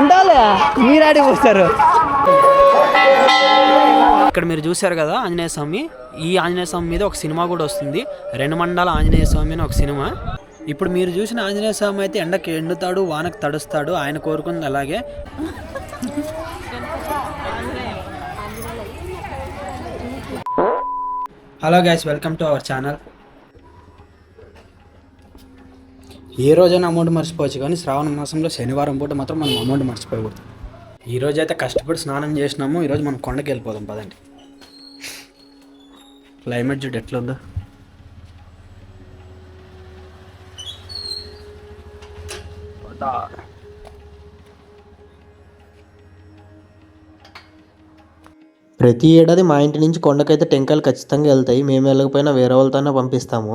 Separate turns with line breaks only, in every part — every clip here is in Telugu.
ఉండాలి. మీరాడి పోస్తారు
ఇక్కడ మీరు చూశారు కదా ఆంజనేయ స్వామి. ఈ ఆంజనేయ స్వామి మీద ఒక సినిమా కూడా వస్తుంది. రెండు మండల ఆంజనేయ స్వామి అని ఒక సినిమా. ఇప్పుడు మీరు చూసిన ఆంజనేయ స్వామి అయితే ఎండకి ఎండుతాడు వానకు తడుస్తాడు ఆయన కోరుకుంది అలాగే. Hello guys welcome to our channel. ఏ రోజైనా అమౌంట్ మర్చిపోవచ్చు కానీ శ్రావణ మాసంలో శనివారం పూట మాత్రం మనం అమౌంట్ మర్చిపోకూడదు. ఈ అయితే కష్టపడి స్నానం చేసినాము ఈరోజు మనం కొండకి వెళ్ళిపోదాం పదండి. క్లైమేట్ చూడు ఎట్లుందో.
ప్రతి ఏడాది మా ఇంటి నుంచి కొండకైతే టెంకాయలు ఖచ్చితంగా వెళ్తాయి. మేము వెళ్ళకపోయినా వేరే వాళ్ళతోనే పంపిస్తాము.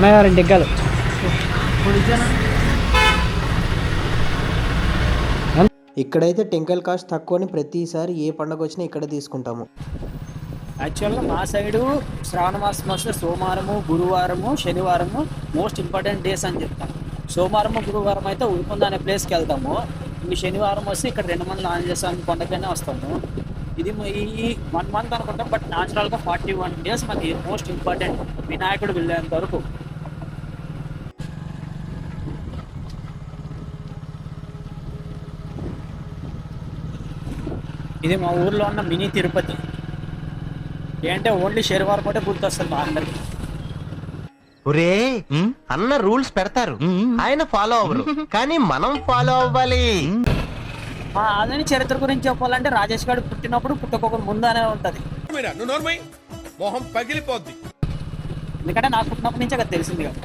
అన్నగారు ఇంటికాలు
ఇక్కడైతే టెంకాయల కాస్ట్ తక్కువని ప్రతిసారి ఏ పండగ వచ్చినా ఇక్కడే తీసుకుంటాము.
యాక్చువల్గా మా సైడు శ్రావణ మాసం వస్తే సోమవారము గురువారము శనివారము మోస్ట్ ఇంపార్టెంట్ డేస్ అని చెప్తాం. సోమవారము గురువారం అయితే ఉరుకుంద అనే ప్లేస్కి వెళ్తాము. ఈ శనివారం వస్తే ఇక్కడ రెండు మంది ఆంజనేయ స్వామి కొండకైనా వస్తాము. ఇది ఈ వన్ మంత్ అనుకుంటాం బట్ న్యాచురల్గా ఫార్టీ వన్ డేస్ మనకి మోస్ట్ ఇంపార్టెంట్ వినాయకుడు వెళ్ళేంత వరకు. ఇది మా ఊర్లో ఉన్న మినీ తిరుపతి. ఏంటంటే ఓన్లీ శనివారం పూటే గుర్తొస్తుంది మా అందరికి.
ఒరే అన్న రూల్స్ పెడతారు. ఆయన ఫాలో అవ్వరు. కానీ మనం ఫాలో అవ్వాలి.
మా ఆదని చరిత్ర గురించి చెప్పాలంటే రాజేష్ గారు పుట్టినప్పుడు పుట్టకొకరు ముందనే ఉంటది.
మొహం పగిలిపోద్ది.
ఎందుకంటే నాకు పుట్టినప్పటి నుంచే కదా తెలిసింది కదా.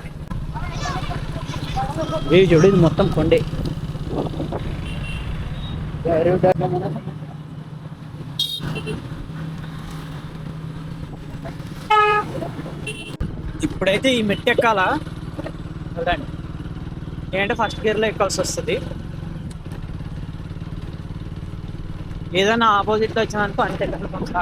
ఇది చూడు ఇది మొత్తం కొండే. ఇప్పుడైతే ఈ మెట్టు ఎక్కాలా? చూడండి. ఏంటంటే ఫస్ట్ గేర్లో ఎక్కాల్సి వస్తుంది. ఏదైనా ఆపోజిట్లో వచ్చినందుకు అంతే కదా.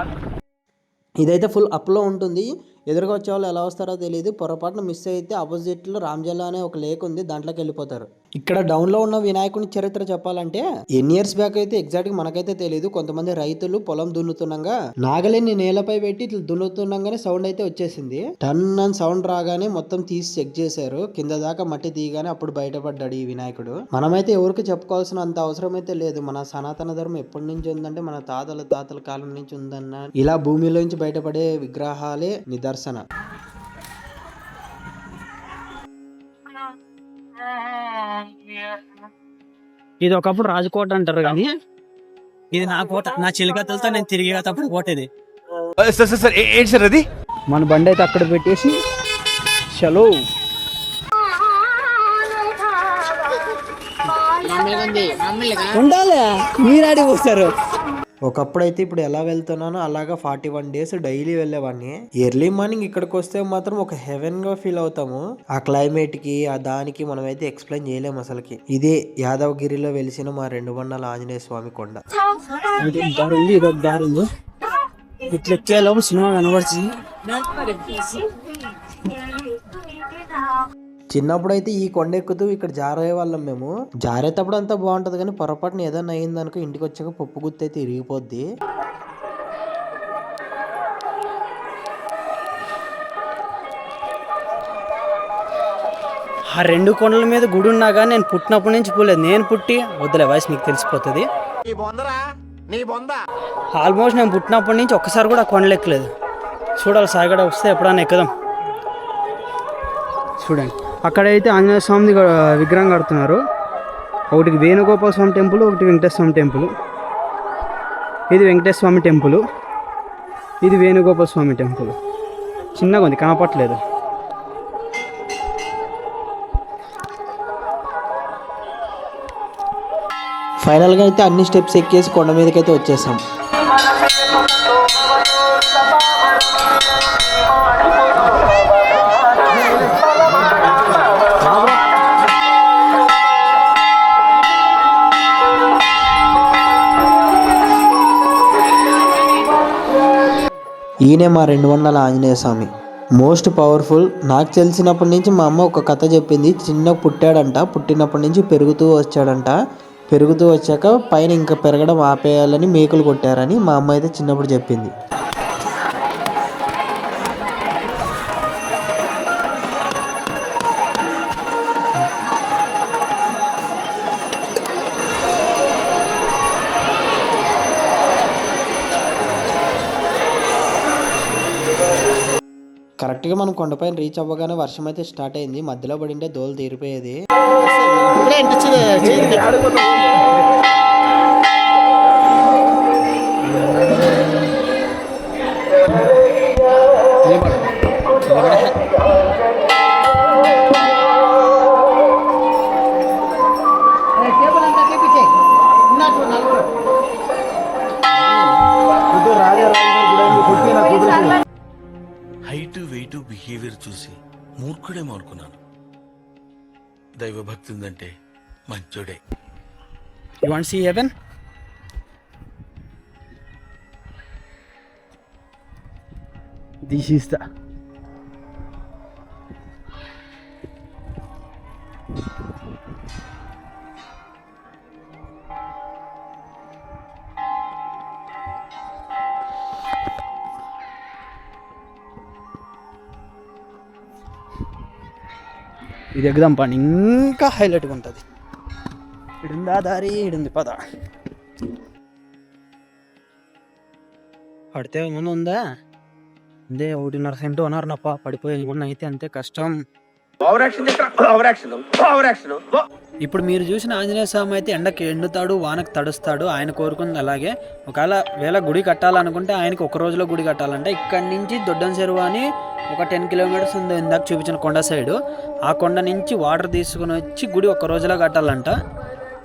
ఇదైతే ఫుల్ అప్లో ఉంటుంది. ఎదురుగా వచ్చే వాళ్ళు ఎలా వస్తారో తెలియదు పొరపాటున మిస్ అయితే ఆపోజిట్లో రామ్జల్లా అనే ఒక లేక్ ఉంది దాంట్లోకి వెళ్ళిపోతారు. ఇక్కడ డౌన్లో ఉన్న వినాయకుని చరిత్ర చెప్పాలంటే ఎన్ని ఇయర్స్ బ్యాక్ అయితే ఎగ్జాక్ట్గా మనకైతే తెలియదు కొంతమంది రైతులు పొలం దున్నుతుండగా నాగలిని నేలపై పెట్టి ఇట్లా దున్నుతుండగానే సౌండ్ అయితే వచ్చేసింది. టన్ అని సౌండ్ రాగానే మొత్తం తీసి చెక్ చేశారు. కింద దాకా మట్టి తీయగానే అప్పుడు బయటపడ్డాడు ఈ వినాయకుడు. మనమైతే ఎవరికి చెప్పుకోవాల్సిన అంత అవసరం అయితే లేదు. మన సనాతన ధర్మం ఎప్పటి నుంచి ఉందంటే మన తాతల తాతల కాలం నుంచి ఉందన్న ఇలా భూమిలోంచి బయటపడే విగ్రహాలే నిదర్శన.
ఇది ఒకప్పుడు రాజకోట అంటారు కానీ ఇది నా కోట నా చిలికతలతో నేను తిరిగేటప్పుడు కోట ఇది.
సార్ సార్ సార్ ఏంటి సార్ అది?
మన బండి అయితే అక్కడ పెట్టేసి చలో. ఉండాలి మీరాడి పోస్తారు
ఒకప్పుడైతే ఇప్పుడు ఎలా వెళ్తున్నానో అలాగా ఫార్టీ వన్ డేస్ డైలీ వెళ్ళేవాడిని. ఎర్లీ మార్నింగ్ ఇక్కడికి వస్తే మాత్రం ఒక హెవెన్గా ఫీల్ అవుతాము. ఆ క్లైమేట్కి ఆ దానికి మనం అయితే ఎక్స్ప్లెయిన్ చేయలేము అసలుకి. ఇదే యాదవగిరిలో వెలిసిన మా రెండు బండల ఆంజనేయ స్వామి కొండ.
ఇది ఒక ఇట్లా సినిమా కనబడుతుంది.
చిన్నప్పుడు అయితే ఈ కొండ ఎక్కుతూ ఇక్కడ జారే వాళ్ళం మేము. జారేటప్పుడు అంతా బాగుంటది కానీ పొరపాటున ఏదైనా అయిందనుకో ఇంటికి వచ్చాక పప్పు గుత్తి అయితే ఇరిగిపోద్ది.
ఆ రెండు కొండల మీద గుడి ఉన్నా కానీ నేను పుట్టినప్పటి నుంచి పోలేదు. నేను పుట్టి వద్దులే వయసు మీకు తెలిసిపోతుంది.
నీ బొందరా? నీ బొంద?
ఆల్మోస్ట్ నేను పుట్టినప్పటి నుంచి ఒక్కసారి కూడా ఆ కొండలు ఎక్కలేదు. చూడాలి సాగడ వస్తే ఎప్పుడైనా ఎక్కుదాం. చూడండి. అక్కడైతే ఆంజనేయ స్వామి విగ్రహం కడుతున్నారు. ఒకటి వేణుగోపాల స్వామి టెంపుల్ ఒకటి వెంకటేశ్వర స్వామి టెంపుల్. ఇది వెంకటేశ్వర స్వామి టెంపుల్. ఇది వేణుగోపాల స్వామి టెంపుల్. చిన్నగా ఉంది కనపట్లేదు
ఫైనల్గా అయితే అన్ని స్టెప్స్ ఎక్కేసి కొండ మీదకైతే వచ్చేసాం. ఈయనే మా రెండు వందల ఆంజనేయ స్వామి. Most powerful. నాకు తెలిసినప్పటి నుంచి మా అమ్మ ఒక కథ చెప్పింది. చిన్న పుట్టాడంట. పుట్టినప్పటి నుంచి పెరుగుతూ వచ్చాడంట. పెరుగుతూ వచ్చాక పైన ఇంకా పెరగడం ఆపేయాలని మేకులు కొట్టారని మా అమ్మ అయితే చిన్నప్పుడు చెప్పింది. కరెక్ట్గా మనం కొండపైన రీచ్ అవ్వగానే వర్షం అయితే స్టార్ట్ అయింది. మధ్యలో పడింటే దోలు తీరిపోయేది.
బిహేవియర్ చూసి మూర్ఖుడేమో అనుకున్నాను దైవభక్తి ఉందంటే మంచోడే
you want see heaven
this is the ఇది ఎగ్దాం పని. ఇంకా హైలైట్గా ఉంటుంది. ఇడుందా దారి? ఇడుంది పద. పడితే ఏమన్నా ఉందా? అందే ఒకటిన్నర సెంటు అన్నారనప్ప పడిపోయి ఉన్న అయితే అంతే కష్టం. ఇప్పుడు మీరు చూసిన ఆంజనేయ స్వామి అయితే ఎండకి ఎండుతాడు వానకు తడుస్తాడు ఆయన కోరుకుంది అలాగే. ఒకవేళ వేళ గుడి కట్టాలనుకుంటే ఆయనకి ఒక రోజులో గుడి కట్టాలంటే ఇక్కడి నుంచి దొడ్డం చెరువు అని ఒక టెన్ కిలోమీటర్స్ ఉంది ఇందాక చూపించిన కొండ సైడు. ఆ కొండ నుంచి వాటర్ తీసుకుని వచ్చి గుడి ఒక రోజులో కట్టాలంట.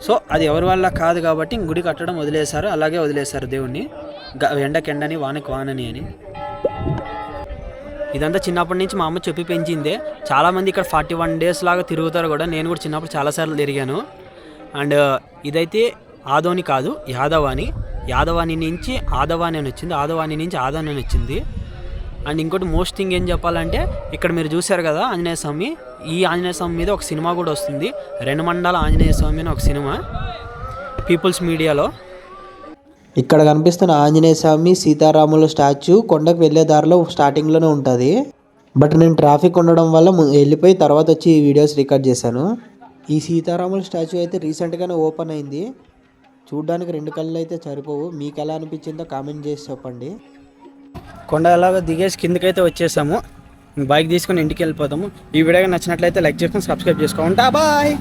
సో అది ఎవరి వల్ల కాదు కాబట్టి గుడి కట్టడం వదిలేశారు అలాగే వదిలేశారు దేవుణ్ణి. ఎండకెండని వానకి వానని అని. ఇదంతా చిన్నప్పటి నుంచి మా అమ్మ చెప్పి పెంచిందే. చాలామంది ఇక్కడ ఫార్టీ వన్ డేస్ లాగా తిరుగుతారు కూడా. నేను కూడా చిన్నప్పుడు చాలాసార్లు తిరిగాను. అండ్ ఇదైతే ఆదోని కాదు యాదవాని. యాదవాని నుంచి ఆదవాని అని వచ్చింది. ఆదవాని నుంచి ఆదాని అని వచ్చింది. అండ్ ఇంకోటి మోస్ట్ థింగ్ ఏం చెప్పాలంటే ఇక్కడ మీరు చూశారు కదా ఆంజనేయ స్వామి? ఈ ఆంజనేయ స్వామి మీద ఒక సినిమా కూడా వస్తుంది. రెండు మండల ఆంజనేయ స్వామి అని ఒక సినిమా. పీపుల్స్ మీడియాలో.
ఇక్కడ కనిపిస్తున్న ఆంజనేయ స్వామి సీతారాముల స్టాచ్యూ కొండకు వెళ్ళే దారిలో స్టార్టింగ్లోనే ఉంటుంది. బట్ నేను ట్రాఫిక్ ఉండడం వల్ల వెళ్ళిపోయి తర్వాత వచ్చి ఈ వీడియోస్ రికార్డ్ చేశాను. ఈ సీతారాముల స్టాచ్యూ అయితే రీసెంట్గానే ఓపెన్ అయింది. చూడ్డానికి రెండు కళ్ళు అయితే సరిపోవు. మీకు ఎలా అనిపించిందో కామెంట్ చేసి చెప్పండి.
కొండ ఎలాగో దిగేసి కిందకైతే వచ్చేసాము. బైక్ తీసుకొని ఇంటికి వెళ్ళిపోతాము. ఈ వీడియో నచ్చినట్లయితే లైక్ చేసుకొని సబ్స్క్రైబ్ చేసుకో బాయ్!